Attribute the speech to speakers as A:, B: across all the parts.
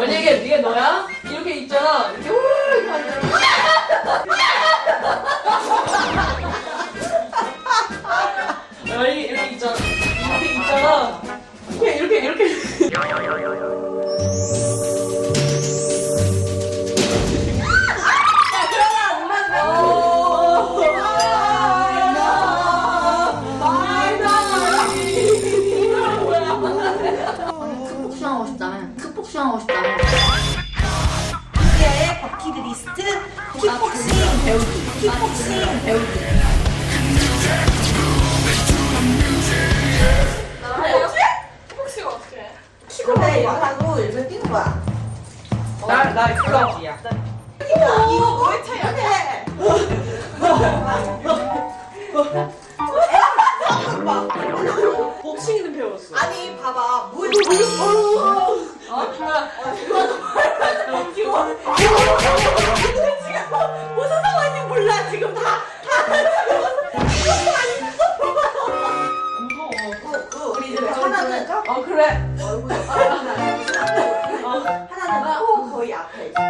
A: 만약에 네가 너야? 이렇게 있잖아. 이렇게
B: 복 수영하고 싶다며.
C: 이제의 버킷 리스트 킥복싱 배우기. 킥복싱 배우기.
A: 혹시 어떻게?
C: 키고대 이거 하고 일면 뛰는 거야.
A: 나나 클럽이야.
C: 이거 이거 뭐의 차이야? 해.
A: 복싱은 배웠어.
C: 아니 봐봐 물
A: 어? 그,
C: 그 이제 하나는
A: 어 그래.
C: 얼굴 하나는 하나는 코 거의 앞에 있어.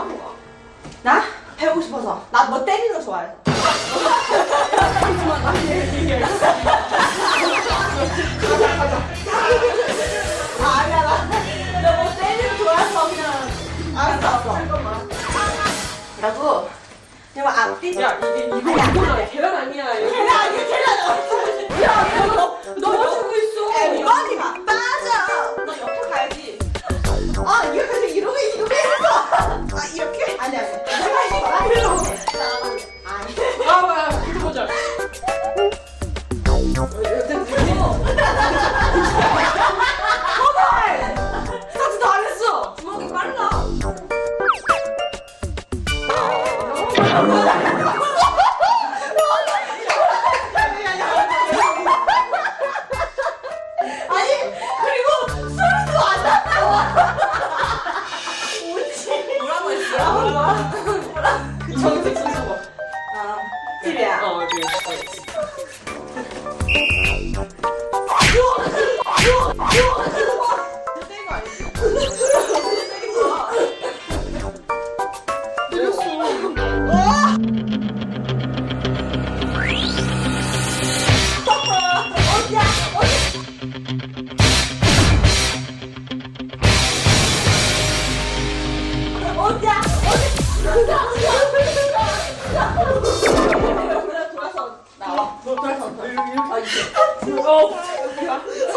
C: 복싱 왜한 거야? 나? 배우고 싶어서. 나 뭐 때리는 거 좋아해서. 아, 아니야, 나. 나뭐 때리는 거 좋아해서 그냥. 알았어, 알았어. 잠깐만. 라고. 그냥 앞뒤.
A: 야 이게 이거
C: 아니야.
A: 이거잖아. 계란 아니야. 이거.
C: 계란 아니야, 계란 아니야. 뭐라고 했어? 뭐라?
A: 그 정식 순서가.
C: 아, TV야.
A: 어이
C: 돌아서 나와. 돌아서. 아 이게.
A: 어.